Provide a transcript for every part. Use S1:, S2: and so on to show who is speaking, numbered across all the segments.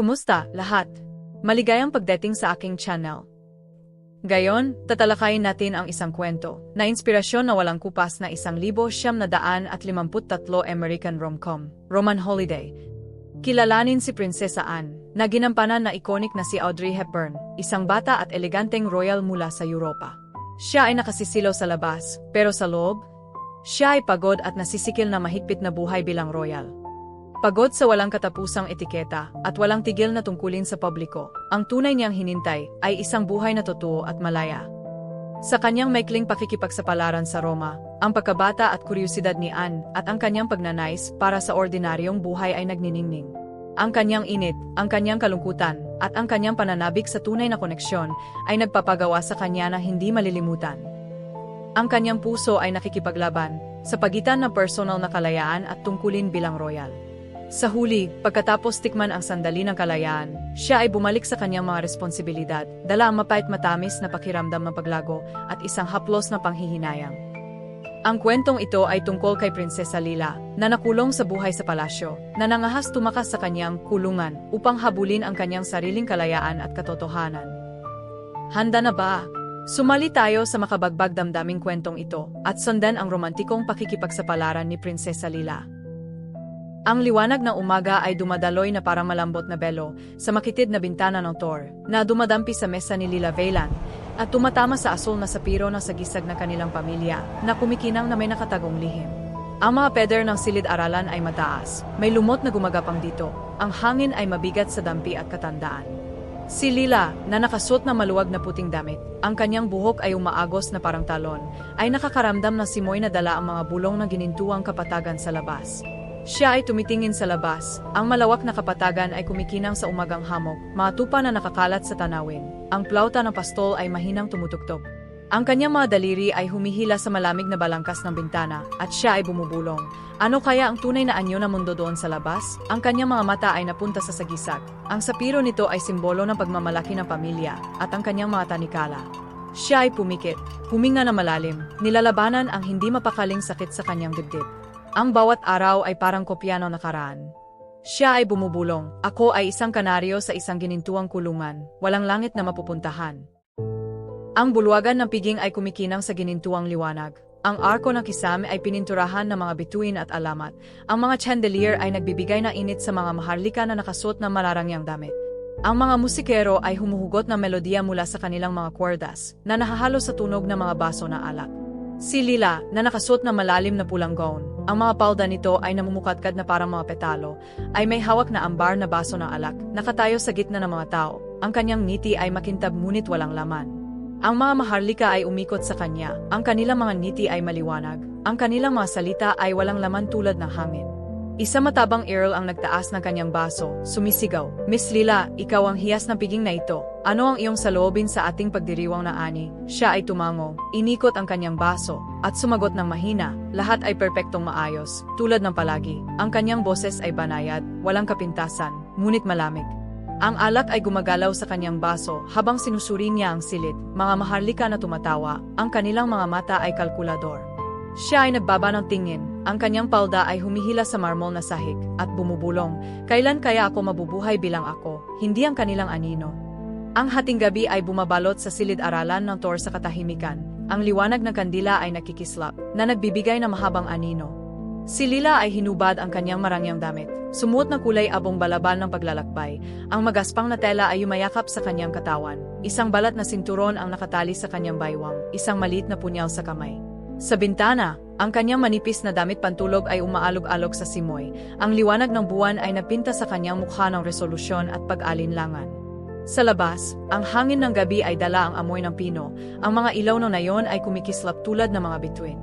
S1: Kumusta, lahat? Maligayang pagdating sa aking channel. Gayon, tatalakayin natin ang isang kwento, na inspirasyon na walang kupas na isang libo siyam na daan at limamput tatlo American rom-com, Roman Holiday. Kilalanin si Prinsesa Anne, na ginampanan na iconic na si Audrey Hepburn, isang bata at eleganteng royal mula sa Europa. Siya ay nakasisilaw sa labas, pero sa loob, siya ay pagod at nasisikil na mahigpit na buhay bilang royal. Pagod sa walang katapusang etiketa at walang tigil na tungkulin sa publiko, ang tunay niyang hinintay ay isang buhay na totoo at malaya. Sa kanyang maikling pakikipagsapalaran sa Roma, ang pagkabata at kuryosidad ni Anne at ang kanyang pagnanais para sa ordinaryong buhay ay nagniningning. Ang kanyang init, ang kanyang kalungkutan, at ang kanyang pananabik sa tunay na koneksyon ay nagpapagawa sa kanya na hindi malilimutan. Ang kanyang puso ay nakikipaglaban sa pagitan ng personal na kalayaan at tungkulin bilang royal. Sa huli, pagkatapos tikman ang sandali ng kalayaan, siya ay bumalik sa kanyang mga responsibilidad, dala ang mapait matamis na pakiramdam ng paglago at isang haplos na panghihinayang. Ang kwentong ito ay tungkol kay Prinsesa Lila, na nakulong sa buhay sa palasyo, na nangahas tumakas sa kanyang kulungan upang habulin ang kanyang sariling kalayaan at katotohanan. Handa na ba? Sumali tayo sa makabagbag damdaming kwentong ito at sundan ang romantikong pakikipagsapalaran ni Prinsesa Lila. Ang liwanag ng umaga ay dumadaloy na parang malambot na belo sa makitid na bintana ng Thor, na dumadampi sa mesa ni Lila Veylan, at tumatama sa asul na sapiro ng sagisag na kanilang pamilya, na kumikinang na may nakatagong lihim. Ang mga peder ng silid-aralan ay mataas, may lumot na gumagapang dito, ang hangin ay mabigat sa dampi at katandaan. Si Lila, na nakasuot na maluwag na puting damit, ang kanyang buhok ay umaagos na parang talon, ay nakakaramdam ng simoy na dala ang mga bulong na ginintuang kapatagan sa labas. Siya ay tumitingin sa labas. Ang malawak na kapatagan ay kumikinang sa umagang hamog, mga tupa na nakakalat sa tanawin. Ang plauta ng pastol ay mahinang tumutugtog. Ang kanyang mga daliri ay humihila sa malamig na balangkas ng bintana, at siya ay bumubulong. Ano kaya ang tunay na anyo na mundo doon sa labas? Ang kanyang mga mata ay napunta sa sagisag. Ang sapiro nito ay simbolo ng pagmamalaki ng pamilya, at ang kanyang mga tanikala. Siya ay pumikit, huminga na malalim, nilalabanan ang hindi mapakaling sakit sa kanyang dibdib. Ang bawat araw ay parang kopya ng nakaraan. Siya ay bumubulong, ako ay isang kanaryo sa isang ginintuang kulungan, walang langit na mapupuntahan. Ang bulwagan ng piging ay kumikinang sa ginintuang liwanag. Ang arko ng kisame ay pininturahan ng mga bituin at alamat. Ang mga chandelier ay nagbibigay ng init sa mga maharlika na nakasuot ng malarangyang damit. Ang mga musikero ay humuhugot ng melodiya mula sa kanilang mga kwardas, na nahahalo sa tunog ng mga baso na alak. Si Lila, na nakasuot na malalim na pulang gown, ang mga palda nito ay namumukatkad na parang mga petalo, ay may hawak na ambar na baso ng alak, nakatayo sa gitna ng mga tao. Ang kanyang ngiti ay makintab ngunit walang laman. Ang mga maharlika ay umikot sa kanya, ang kanilang mga ngiti ay maliwanag, ang kanilang mga salita ay walang laman tulad ng hangin. Isa matabang Earl ang nagtaas ng kanyang baso, sumisigaw, Miss Lila, ikaw ang hiyas ng piging na ito. Ano ang iyong saloobin sa ating pagdiriwang na ani? Siya ay tumango, inikot ang kanyang baso, at sumagot ng mahina, lahat ay perpektong maayos, tulad ng palagi. Ang kanyang boses ay banayad, walang kapintasan, ngunit malamig. Ang alak ay gumagalaw sa kanyang baso habang sinusuri niya ang silid, mga maharlika na tumatawa, ang kanilang mga mata ay kalkulador. Siya ay nagbaba ng tingin, ang kanyang palda ay humihila sa marmol na sahig, at bumubulong, kailan kaya ako mabubuhay bilang ako, hindi ang kanilang anino. Ang hating gabi ay bumabalot sa silid-aralan ng Tor sa katahimikan, ang liwanag ng kandila ay nakikislap, na nagbibigay ng mahabang anino. Si Lila ay hinubad ang kanyang marangyang damit, sumuot na kulay abong balabal ng paglalakbay, ang magaspang na tela ay yumayakap sa kanyang katawan, isang balat na sinturon ang nakatali sa kanyang baywang, isang maliit na punyal sa kamay. Sa bintana, ang kanyang manipis na damit pantulog ay umaalog-alog sa simoy. Ang liwanag ng buwan ay napinta sa kanyang mukha ng resolusyon at pag-alinlangan. Sa labas, ang hangin ng gabi ay dala ang amoy ng pino. Ang mga ilaw ng nayon ay kumikislap tulad ng mga bituin.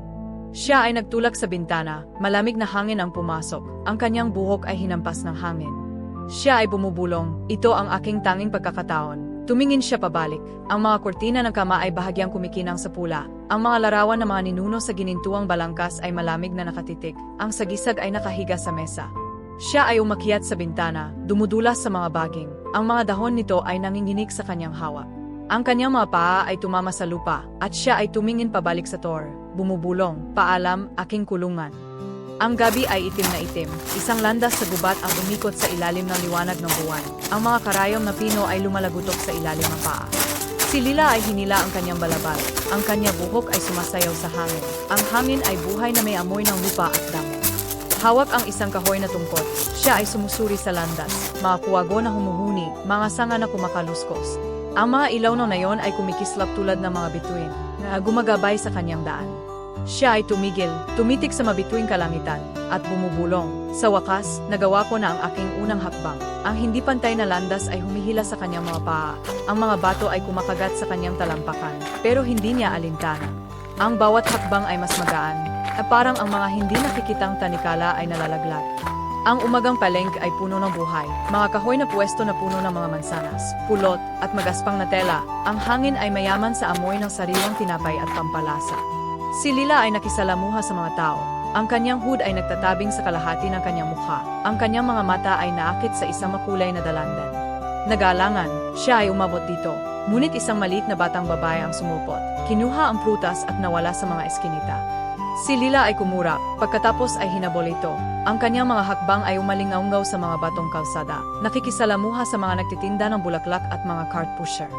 S1: Siya ay nagtulak sa bintana, malamig na hangin ang pumasok. Ang kanyang buhok ay hinampas ng hangin. Siya ay bumubulong, ito ang aking tanging pagkakataon. Tumingin siya pabalik. Ang mga kurtina ng kama ay bahagyang kumikinang sa pula. Ang mga larawan ng mga ninuno sa ginintuang balangkas ay malamig na nakatitik. Ang sagisag ay nakahiga sa mesa. Siya ay umakyat sa bintana, dumudulas sa mga baging. Ang mga dahon nito ay nanginginig sa kanyang hawak. Ang kanyang mga paa ay tumama sa lupa, at siya ay tumingin pabalik sa Thor. Bumubulong, paalam, aking kulungan. Ang gabi ay itim na itim, isang landas sa gubat ang umikot sa ilalim ng liwanag ng buwan. Ang mga karayom na pino ay lumalagutok sa ilalim ng paa. Si Lila ay hinila ang kanyang balabal. Ang kanyang buhok ay sumasayaw sa hangin. Ang hangin ay buhay na may amoy ng lupa at damo. Hawak ang isang kahoy na tungkot. Siya ay sumusuri sa landas. Mga kuwago na humuhuni, mga sanga na kumakaluskos. Ang mga ilaw na nayon ay kumikislap tulad ng mga bituin na gumagabay sa kanyang daan. Siya ay tumigil, tumitik sa mabituing kalangitan, at bumubulong. Sa wakas, nagawa ko na ang aking unang hakbang. Ang hindi pantay na landas ay humihila sa kanyang mga paa. Ang mga bato ay kumakagat sa kanyang talampakan, pero hindi niya alintana. Ang bawat hakbang ay mas magaan, na parang ang mga hindi nakikitang tanikala ay nalalaglag. Ang umagang palengke ay puno ng buhay. Mga kahoy na pwesto na puno ng mga mansanas, pulot, at magaspang na tela. Ang hangin ay mayaman sa amoy ng sariwang tinapay at pampalasa. Si Lila ay nakisalamuha sa mga tao. Ang kanyang hood ay nagtatabing sa kalahati ng kanyang mukha. Ang kanyang mga mata ay naakit sa isang makulay na dalandan. Nagalangan, siya ay umabot dito. Ngunit isang maliit na batang babae ang sumupot. Kinuha ang prutas at nawala sa mga eskinita. Si Lila ay kumura, pagkatapos ay hinabol ito. Ang kanyang mga hakbang ay umalingaungaw sa mga batong kalsada. Nakikisalamuha sa mga nagtitinda ng bulaklak at mga cart pusher.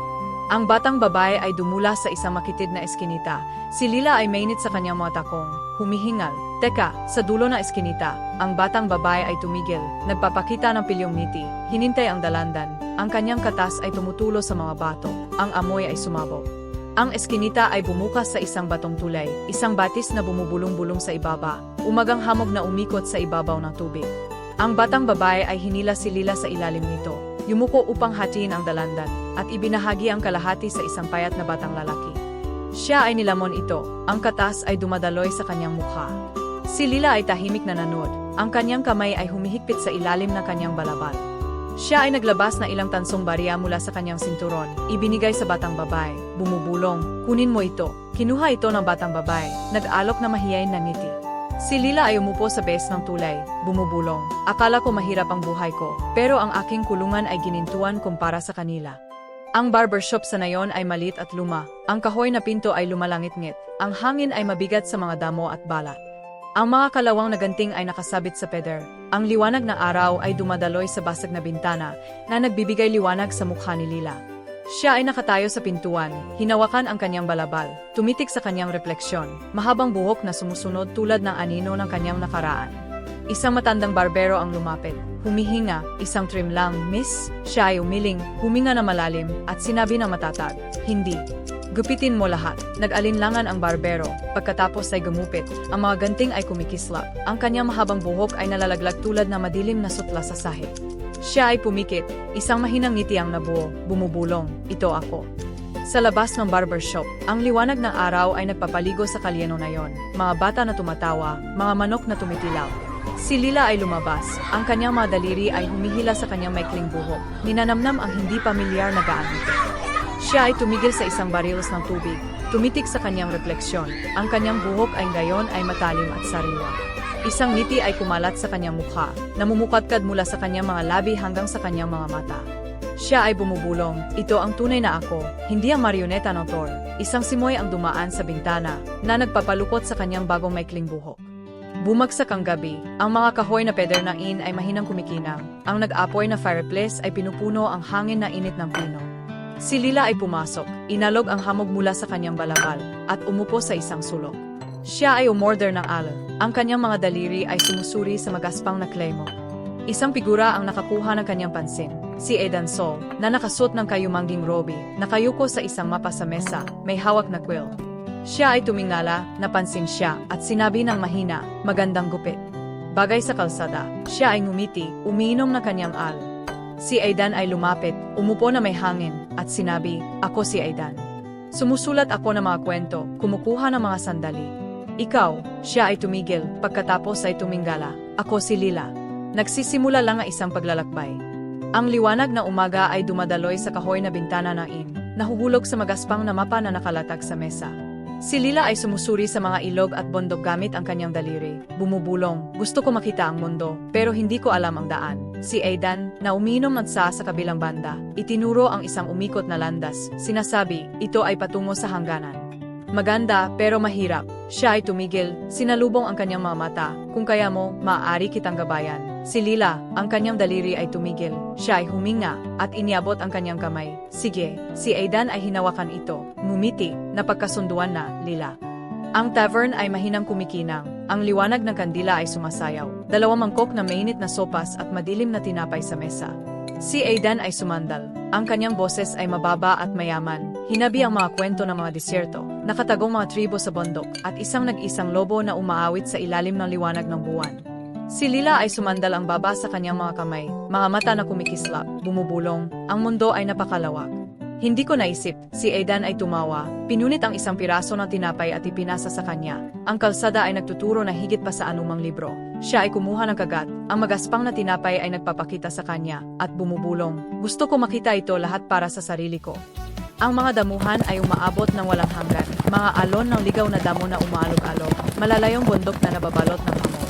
S1: Ang batang babae ay dumula sa isang makitid na eskinita. Si Lila ay mainit sa kanyang mga takong. Humihingal. Teka, sa dulo na eskinita, ang batang babae ay tumigil. Nagpapakita ng pilyong ngiti. Hinintay ang dalandan. Ang kanyang katas ay tumutulo sa mga bato. Ang amoy ay sumabog. Ang eskinita ay bumukas sa isang batong tulay, isang batis na bumubulong-bulong sa ibaba, umagang hamog na umikot sa ibabaw ng tubig. Ang batang babae ay hinila si Lila sa ilalim nito, yumuko upang hatiin ang dalandan, at ibinahagi ang kalahati sa isang payat na batang lalaki. Siya ay nilamon ito, ang katas ay dumadaloy sa kanyang mukha. Si Lila ay tahimik na nanood, ang kanyang kamay ay humihigpit sa ilalim ng kanyang balabal. Siya ay naglabas na ilang tansong barya mula sa kanyang sinturon, ibinigay sa batang babae, bumubulong, kunin mo ito. Kinuha ito ng batang babae, nag-alok na mahiyain na ngiti. Si Lila ay umupo sa bes ng tulay, bumubulong. Akala ko mahirap ang buhay ko, pero ang aking kulungan ay ginintuan kumpara sa kanila. Ang barbershop sa nayon ay malit at luma. Ang kahoy na pinto ay lumalangit-ngit. Ang hangin ay mabigat sa mga damo at balat. Ang mga kalawang na ganting ay nakasabit sa peder. Ang liwanag ng araw ay dumadaloy sa basag na bintana na nagbibigay liwanag sa mukha ni Lila. Siya ay nakatayo sa pintuan, hinawakan ang kanyang balabal, tumitik sa kanyang refleksyon, mahabang buhok na sumusunod tulad ng anino ng kanyang nakaraan. Isang matandang barbero ang lumapit. Humihinga, isang trim lang, miss. Siya ay umiling, huminga na malalim, at sinabi na matatag, hindi. Gupitin mo lahat. Nag-alinlangan ang barbero. Pagkatapos ay gumupit. Ang mga ganting ay kumikislap. Ang kanyang mahabang buhok ay nalalaglag tulad na madilim na sutla sa sahig. Siya ay pumikit. Isang mahinang ngiti ang nabuo. Bumubulong. Ito ako. Sa labas ng barbershop, ang liwanag ng araw ay nagpapaligo sa kalyeno na yon. Mga bata na tumatawa, mga manok na tumitilaw. Si Lila ay lumabas. Ang kanyang mga daliri ay humihila sa kanyang maikling buhok. Ninanamnam ang hindi pamilyar na gaan. Siya ay tumigil sa isang barilos ng tubig, tumitik sa kanyang refleksyon. Ang kanyang buhok ay ngayon ay matalim at sariwa. Isang ngiti ay kumalat sa kanyang mukha, namumukadkad mula sa kanyang mga labi hanggang sa kanyang mga mata. Siya ay bumubulong, ito ang tunay na ako, hindi ang marioneta ng Thor. Isang simoy ang dumaan sa bintana, na nagpapalukot sa kanyang bagong maikling buhok. Bumagsak ang gabi, ang mga kahoy na peder ng in ay mahinang kumikinang. Ang nag-apoy na fireplace ay pinupuno ang hangin na init ng pino. Si Lila ay pumasok, inalog ang hamog mula sa kanyang balabal, at umupo sa isang sulok. Siya ay umorder ng alon. Ang kanyang mga daliri ay sumusuri sa magaspang na klemo. Isang figura ang nakakuha ng kanyang pansin, si Edan Sol, na nakasuot ng kayumangging robe, nakayuko sa isang mapa sa mesa, may hawak na quill. Siya ay tumingala, napansin siya, at sinabi ng mahina, magandang gupit. Bagay sa kalsada, siya ay ngumiti, umiinom ng kanyang al. Si Aidan ay lumapit, umupo na may hangin, at sinabi, ako si Aidan. Sumusulat ako ng mga kwento, kumukuha ng mga sandali. Ikaw, siya ay tumigil, pagkatapos ay tuminggala, ako si Lila. Nagsisimula lang ang isang paglalakbay. Ang liwanag na umaga ay dumadaloy sa kahoy na bintana ng in, nahuhulog sa magaspang na mapa na nakalatag sa mesa. Si Lila ay sumusuri sa mga ilog at bundok gamit ang kanyang daliri. Bumubulong, gusto ko makita ang mundo, pero hindi ko alam ang daan. Si Aidan, na uminom ng sa sa kabilang banda, itinuro ang isang umikot na landas. Sinasabi, ito ay patungo sa hangganan. Maganda, pero mahirap. Siya ay tumigil, sinalubong ang kanyang mga mata, kung kaya mo, maaari kitang gabayan. Si Lila, ang kanyang daliri ay tumigil, siya ay huminga, at iniabot ang kanyang kamay. Sige, si Aidan ay hinawakan ito, ngumiti, napagkasunduan na, Lila. Ang tavern ay mahinang kumikinang, ang liwanag ng kandila ay sumasayaw, dalawang mangkok na mainit na sopas at madilim na tinapay sa mesa. Si Aidan ay sumandal. Ang kanyang boses ay mababa at mayaman. Hinabi ang mga kwento ng mga disyerto, nakatagong mga tribo sa bundok, at isang nag-isang lobo na umaawit sa ilalim ng liwanag ng buwan. Si Lila ay sumandal ang baba sa kanyang mga kamay, mga mata na kumikislap, bumubulong, ang mundo ay napakalawak. Hindi ko naisip, si Aidan ay tumawa, pinunit ang isang piraso ng tinapay at ipinasa sa kanya. Ang kalsada ay nagtuturo na higit pa sa anumang libro. Siya ay kumuha ng kagat, ang magaspang na tinapay ay nagpapakita sa kanya, at bumubulong. Gusto ko makita ito lahat para sa sarili ko. Ang mga damuhan ay umaabot ng walang hanggan, mga alon ng ligaw na damo na umaalog-alog, malalayong bundok na nababalot ng hamog.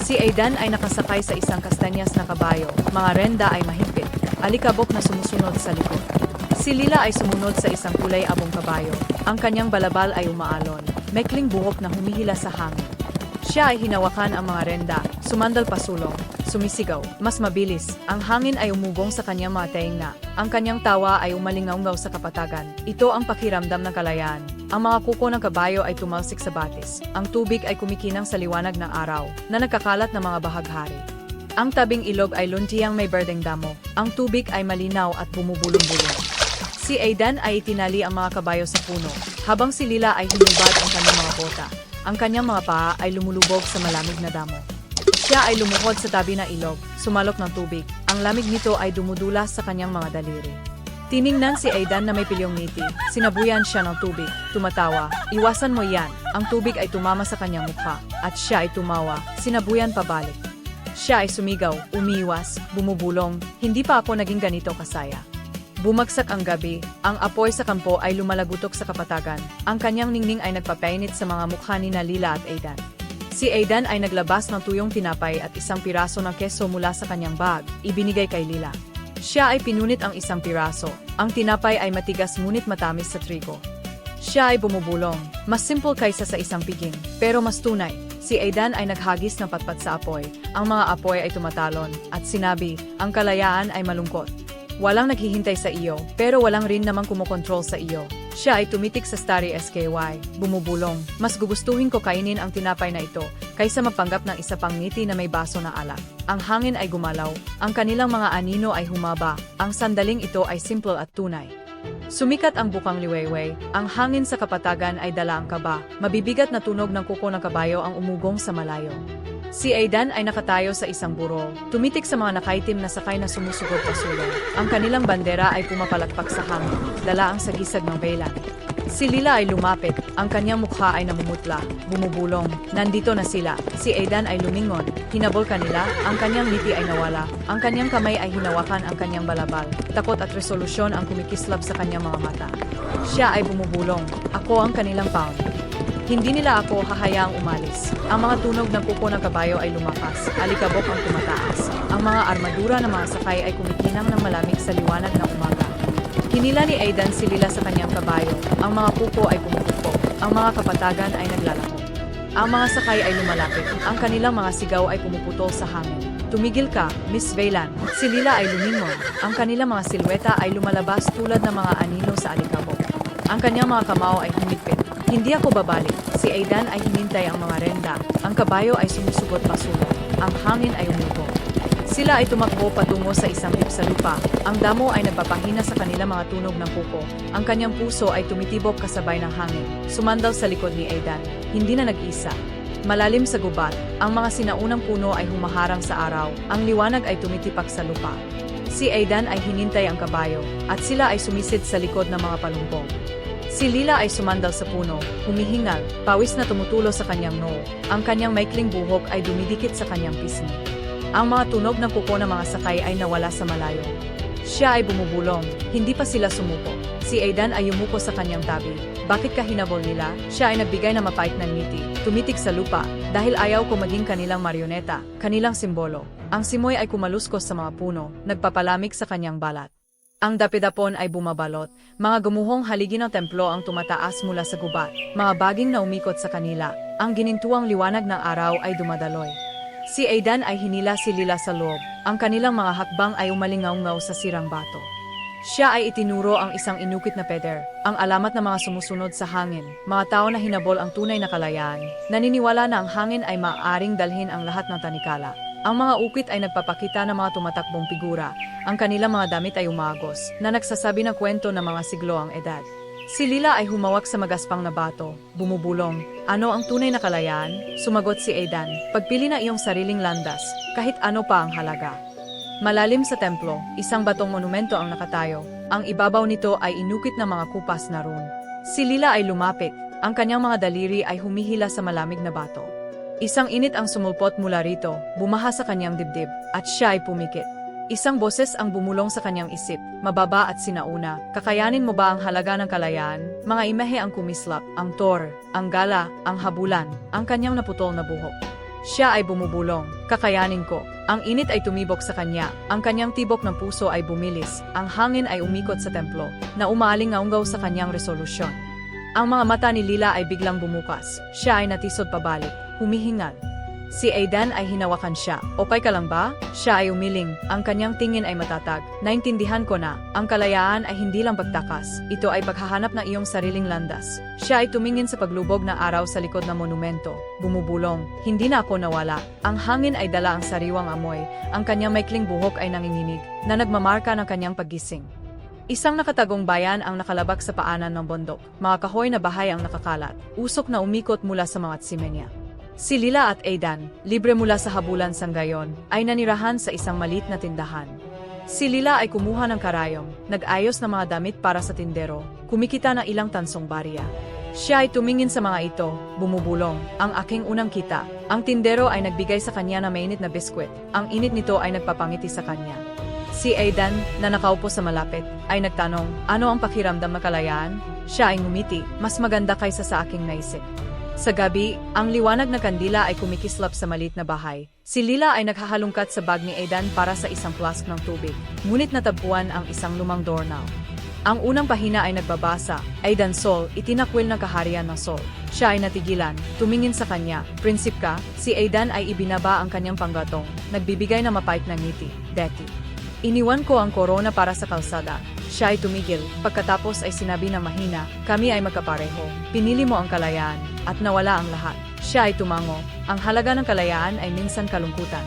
S1: Si Aidan ay nakasakay sa isang kastanyas na kabayo, mga renda ay mahimpit, alikabok na sumusunod sa likod. Si Lila ay sumunod sa isang kulay abong kabayo. Ang kanyang balabal ay umaalon, mekling buhok na humihila sa hangin. Siya ay hinawakan ang mga renda, sumandal pasulong, sumisigaw, mas mabilis. Ang hangin ay umugong sa kanyang mga tenga. Ang kanyang tawa ay umalingaungaw sa kapatagan. Ito ang pakiramdam ng kalayaan. Ang mga kuko ng kabayo ay tumalsik sa batis. Ang tubig ay kumikinang sa liwanag ng araw, na nagkakalat ng mga bahaghari. Ang tabing ilog ay luntiyang may berdeng damo. Ang tubig ay malinaw at bumubulong-bulong. Si Aidan ay itinali ang mga kabayo sa puno, habang si Lila ay hinubad ang kanyang mga bota. Ang kanyang mga paa ay lumulubog sa malamig na damo. Siya ay lumuhod sa tabi ng ilog, sumalok ng tubig. Ang lamig nito ay dumudulas sa kanyang mga daliri. Tiningnan si Aidan na may pilyong ngiti. Sinabuyan siya ng tubig. Tumatawa. Iwasan mo yan. Ang tubig ay tumama sa kanyang mukha. At siya ay tumawa. Sinabuyan pabalik. Siya ay sumigaw, umiwas, bumubulong. Hindi pa ako naging ganito kasaya. Bumagsak ang gabi, ang apoy sa kampo ay lumalagutok sa kapatagan. Ang kanyang ningning ay nagpapainit sa mga mukha ni Lila at Aidan. Si Aidan ay naglabas ng tuyong tinapay at isang piraso ng keso mula sa kanyang bag, ibinigay kay Lila. Siya ay pinunit ang isang piraso. Ang tinapay ay matigas ngunit matamis sa trigo. Siya ay bumubulong, mas simple kaysa sa isang piging, pero mas tunay. Si Aidan ay naghagis ng patpat sa apoy. Ang mga apoy ay tumatalon, at sinabi, ang kalayaan ay malungkot. Walang naghihintay sa iyo, pero walang rin namang kumokontrol sa iyo. Siya ay tumitik sa Starry SKY, bumubulong. Mas gugustuhin ko kainin ang tinapay na ito, kaysa mapanggap ng isa pang ngiti na may baso na alak. Ang hangin ay gumalaw, ang kanilang mga anino ay humaba, ang sandaling ito ay simple at tunay. Sumikat ang bukang liwayway, ang hangin sa kapatagan ay dala ang kaba, mabibigat na tunog ng kuko ng kabayo ang umugong sa malayo. Si Aidan ay nakatayo sa isang burol, tumitik sa mga nakaitim na sakay na sumusugod pasulong. Ang kanilang bandera ay pumapalakpak sa hangin, dala ang sagisag ng vela. Si Lila ay lumapit, ang kanyang mukha ay namumutla, bumubulong. Nandito na sila. Si Aidan ay lumingon, hinabol kanila, ang kanyang liti ay nawala, ang kanyang kamay ay hinawakan ang kanyang balabal. Takot at resolusyon ang kumikislap sa kanyang mga mata. Siya ay bumubulong, ako ang kanilang pound. Hindi nila ako hahayaang umalis. Ang mga tunog ng kuko ng kabayo ay lumakas, alikabok ang tumataas. Ang mga armadura ng mga sakay ay kumikinang ng malamig sa liwanag ng umaga. Hinila ni Aidan si Lila sa kanyang kabayo. Ang mga kuko ay pumupupo. Ang mga kapatagan ay naglalako. Ang mga sakay ay lumalapit. Ang kanilang mga sigaw ay pumuputol sa hangin. Tumigil ka, Miss Veylan. Si Lila ay lumingon. Ang kanilang mga silweta ay lumalabas tulad ng mga anino sa alikabok. Ang kanyang mga kamao ay humigpit. Hindi ako babalik. Si Aidan ay hinintay ang mga renda. Ang kabayo ay sumusugot pasulong. Ang hangin ay umugong. Sila ay tumakbo patungo sa isang hip sa lupa. Ang damo ay nagpapahina sa kanilang mga tunog ng kuko. Ang kanyang puso ay tumitibok kasabay ng hangin. Sumandal sa likod ni Aidan. Hindi na nag-isa. Malalim sa gubat, ang mga sinaunang puno ay humaharang sa araw. Ang liwanag ay tumitipak sa lupa. Si Aidan ay hinintay ang kabayo, at sila ay sumisid sa likod ng mga palumpong. Si Lila ay sumandal sa puno, humihingal, pawis na tumutulo sa kanyang noo. Ang kanyang maikling buhok ay dumidikit sa kanyang pisngi. Ang mga tunog ng kuko ng mga sakay ay nawala sa malayo. Siya ay bumubulong, hindi pa sila sumuko. Si Aidan ay yumuko sa kanyang tabi. Bakit ka hinabol nila? Siya ay nagbigay ng mapait na ngiti. Tumitik sa lupa, dahil ayaw ko maging kanilang marioneta, kanilang simbolo. Ang simoy ay kumaluskos sa mga puno, nagpapalamig sa kanyang balat. Ang dapidapon ay bumabalot. Mga gumuhong haligi ng templo ang tumataas mula sa gubat. Mga baging na umikot sa kanila. Ang ginintuang liwanag ng araw ay dumadaloy. Si Aidan ay hinila si Lila sa loob. Ang kanilang mga hakbang ay umalingaw-ngaw sa sirang bato. Siya ay itinuro ang isang inukit na peder, ang alamat ng mga sumusunod sa hangin, mga tao na hinabol ang tunay na kalayaan, naniniwala na ang hangin ay maaaring dalhin ang lahat ng tanikala. Ang mga ukit ay nagpapakita ng mga tumatakbong figura, ang kanilang mga damit ay umagos, na nagsasabi ng kwento ng mga siglo ang edad. Si Lila ay humawak sa magaspang na bato, bumubulong. Ano ang tunay na kalayaan? Sumagot si Aidan, pagpili na iyong sariling landas, kahit ano pa ang halaga. Malalim sa templo, isang batong monumento ang nakatayo. Ang ibabaw nito ay inukit ng mga kupas na rune. Si Lila ay lumapit. Ang kanyang mga daliri ay humihila sa malamig na bato. Isang init ang sumulpot mula rito, bumaha sa kanyang dibdib, at siya ay pumikit. Isang boses ang bumulong sa kanyang isip, mababa at sinauna. Kakayanin mo ba ang halaga ng kalayaan? Mga imehe ang kumislap, ang tor, ang gala, ang habulan, ang kanyang naputol na buhok. Siya ay bumubulong. Kakayanin ko. Ang init ay tumibok sa kanya. Ang kanyang tibok ng puso ay bumilis. Ang hangin ay umikot sa templo, na umaalingaunggaw sa kanyang resolusyon. Ang mga mata ni Lila ay biglang bumukas. Siya ay natisod pabalik, humihingal. Si Aidan ay hinawakan siya. Okay ka lang ba? Siya ay umiling. Ang kanyang tingin ay matatag. Naintindihan ko na, ang kalayaan ay hindi lang pagtakas. Ito ay paghahanap ng iyong sariling landas. Siya ay tumingin sa paglubog na araw sa likod ng monumento. Bumubulong. Hindi na ako nawala. Ang hangin ay dala ang sariwang amoy. Ang kanyang maikling buhok ay nanginginig, na nagmamarka ng kanyang paggising. Isang nakatagong bayan ang nakalabak sa paanan ng bundok. Mga kahoy na bahay ang nakakalat. Usok na umikot mula sa mga tsimenya. Si Lila at Aidan, libre mula sa habulan sang gayon, ay nanirahan sa isang malit na tindahan. Si Lila ay kumuha ng karayom, nag-ayos ng mga damit para sa tindero, kumikita ng ilang tansong barya. Siya ay tumingin sa mga ito, bumubulong, ang aking unang kita. Ang tindero ay nagbigay sa kanya ng mainit na biskwit, ang init nito ay nagpapangiti sa kanya. Si Aidan, na nakaupo sa malapit, ay nagtanong, ano ang pakiramdam na kalayaan? Siya ay ngumiti, mas maganda kaysa sa aking naisip. Sa gabi, ang liwanag na kandila ay kumikislap sa malit na bahay. Si Lila ay naghahalungkat sa bag ni Aidan para sa isang flask ng tubig, ngunit natagpuan ang isang lumang doorknob. Ang unang pahina ay nagbabasa, Aidan Sol, itinakwil ng kaharian ng Sol. Siya ay natigilan, tumingin sa kanya, prinsip ka, si Aidan ay ibinaba ang kanyang panggatong, nagbibigay na mapait na ngiti, Deti. Iniwan ko ang korona para sa kalsada. Siya ay tumigil, pagkatapos ay sinabi ng mahina, kami ay magkapareho, pinili mo ang kalayaan, at nawala ang lahat. Siya ay tumango, ang halaga ng kalayaan ay minsan kalungkutan.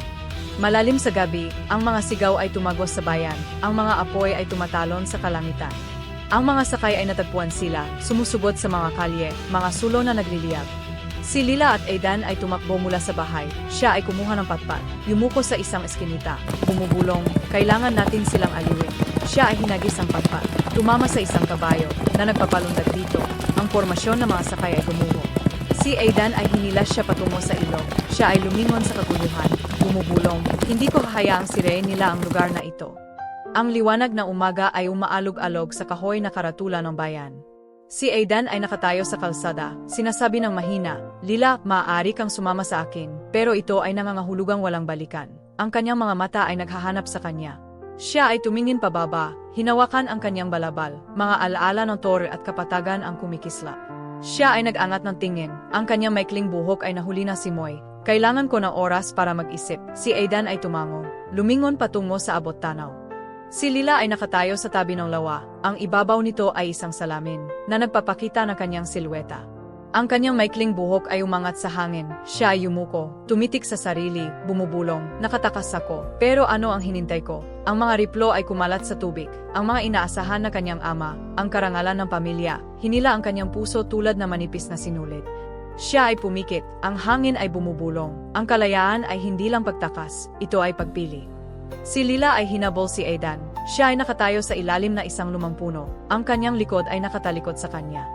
S1: Malalim sa gabi, ang mga sigaw ay tumagos sa bayan, ang mga apoy ay tumatalon sa kalangitan. Ang mga sakay ay natagpuan sila, sumusubot sa mga kalye, mga sulo na nagliliyab. Si Lila at Aidan ay tumakbo mula sa bahay. Siya ay kumuha ng patpat, yumuko sa isang eskinita, bumubulong, kailangan natin silang aliwin. Siya ay hinagis ang patpat, tumama sa isang kabayo, na nagpapalundag dito. Ang formasyon ng mga sakay ay gumuho. Si Aidan ay hinilas siya patungo sa ilog. Siya ay lumingon sa kaguluhan, bumubulong. Hindi ko hahayaang sirayin nila ang lugar na ito. Ang liwanag ng umaga ay umaalog-alog sa kahoy na karatula ng bayan. Si Aidan ay nakatayo sa kalsada. Sinasabi ng mahina, Lila, maaari kang sumama sa akin, pero ito ay nangangahulugang walang balikan. Ang kanyang mga mata ay naghahanap sa kanya. Siya ay tumingin pababa, hinawakan ang kanyang balabal, mga alaala ng tore at kapatagan ang kumikislap. Siya ay nag-angat ng tingin, ang kanyang maikling buhok ay nahuli na si Moy. Kailangan ko ng oras para mag-isip. Si Aidan ay tumango, lumingon patungo sa abot tanaw. Si Lila ay nakatayo sa tabi ng lawa. Ang ibabaw nito ay isang salamin na nagpapakita ng kanyang silweta. Ang kanyang maikling buhok ay umangat sa hangin. Siya ay yumuko, tumitik sa sarili, bumubulong, nakatakas ako. Pero ano ang hinintay ko? Ang mga riplo ay kumalat sa tubig. Ang mga inaasahan na kanyang ama, ang karangalan ng pamilya, hinila ang kanyang puso tulad na manipis na sinulid. Siya ay pumikit, ang hangin ay bumubulong. Ang kalayaan ay hindi lang pagtakas, ito ay pagpili. Si Lila ay hinabol si Aidan. Siya ay nakatayo sa ilalim na isang lumang puno. Ang kanyang likod ay nakatalikod sa kanya.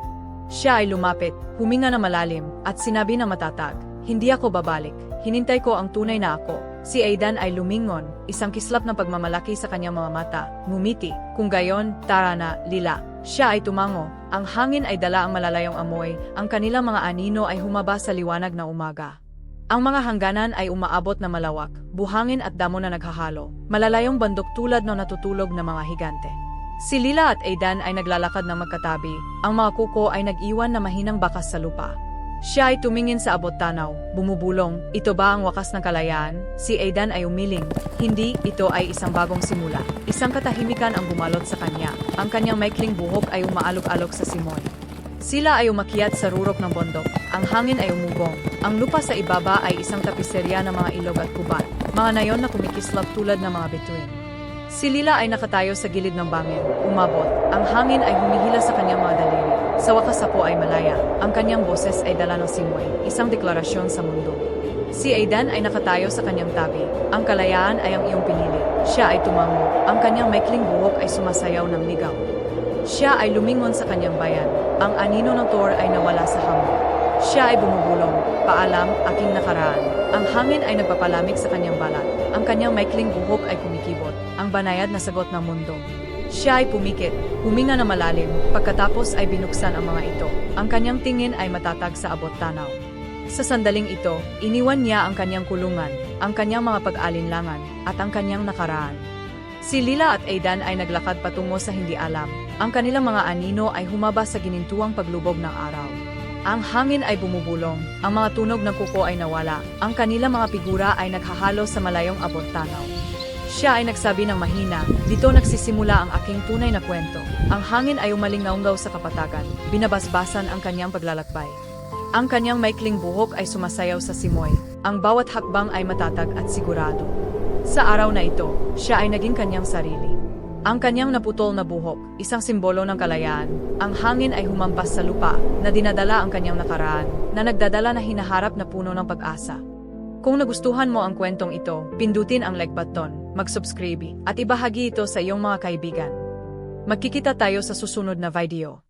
S1: Siya ay lumapit, huminga na malalim, at sinabi na matatag, Hindi ako babalik. Hinintay ko ang tunay na ako. Si Aidan ay lumingon, isang kislap ng pagmamalaki sa kanyang mga mata, ngumiti. Kung gayon, tara na, Lila. Siya ay tumango, ang hangin ay dala ang malalayong amoy, ang kanilang mga anino ay humaba sa liwanag na umaga. Ang mga hangganan ay umaabot na malawak, buhangin at damo na naghahalo, malalayong bandok tulad ng natutulog na mga higante. Si Lila at Aidan ay naglalakad ng magkatabi. Ang mga kuko ay nag-iwan na mahinang bakas sa lupa. Siya ay tumingin sa abot tanaw, bumubulong, ito ba ang wakas ng kalayaan? Si Aidan ay umiling, hindi, ito ay isang bagong simula. Isang katahimikan ang bumalot sa kanya. Ang kanyang maikling buhok ay umaalog-alog sa simoy. Sila ay umakyat sa rurok ng bundok. Ang hangin ay umugong. Ang lupa sa ibaba ay isang tapiserya ng mga ilog at kubat. Mga nayon na kumikislap tulad ng mga bituin. Si Lila ay nakatayo sa gilid ng bangin, umabot. Ang hangin ay humihila sa kanyang mga daliri. Sa wakas po ay malaya. Ang kanyang boses ay dala ng simoy, isang deklarasyon sa mundo. Si Aidan ay nakatayo sa kanyang tabi. Ang kalayaan ay ang iyong pinili. Siya ay tumango. Ang kanyang maikling buhok ay sumasayaw ng ligaw. Siya ay lumingon sa kanyang bayan. Ang anino ng Thor ay nawala sa hamon. Siya ay bumubulong. Paalam, aking nakaraan. Ang hangin ay nagpapalamig sa kanyang balat. Ang kanyang maikling buhok ay kumikibot. Ang banayad na sagot ng mundo. Siya ay pumikit, huminga na malalim, pagkatapos ay binuksan ang mga ito. Ang kanyang tingin ay matatag sa abot tanaw. Sa sandaling ito, iniwan niya ang kanyang kulungan, ang kanyang mga pag-alinlangan, at ang kanyang nakaraan. Si Lila at Aidan ay naglakad patungo sa hindi alam. Ang kanilang mga anino ay humaba sa ginintuang paglubog ng araw. Ang hangin ay bumubulong, ang mga tunog ng kuko ay nawala, ang kanilang mga figura ay naghahalo sa malayong abot tanaw. Siya ay nagsabi ng mahina, dito nagsisimula ang aking tunay na kwento. Ang hangin ay umalingaunggaw sa kapatagan, binabasbasan ang kanyang paglalakbay. Ang kanyang maikling buhok ay sumasayaw sa simoy, ang bawat hakbang ay matatag at sigurado. Sa araw na ito, siya ay naging kanyang sarili. Ang kanyang naputol na buhok, isang simbolo ng kalayaan, ang hangin ay humampas sa lupa, na dinadala ang kanyang nakaraan, na nagdadala na hinaharap na puno ng pag-asa. Kung nagustuhan mo ang kwentong ito, pindutin ang like button, mag-subscribe, at ibahagi ito sa iyong mga kaibigan. Magkikita tayo sa susunod na video.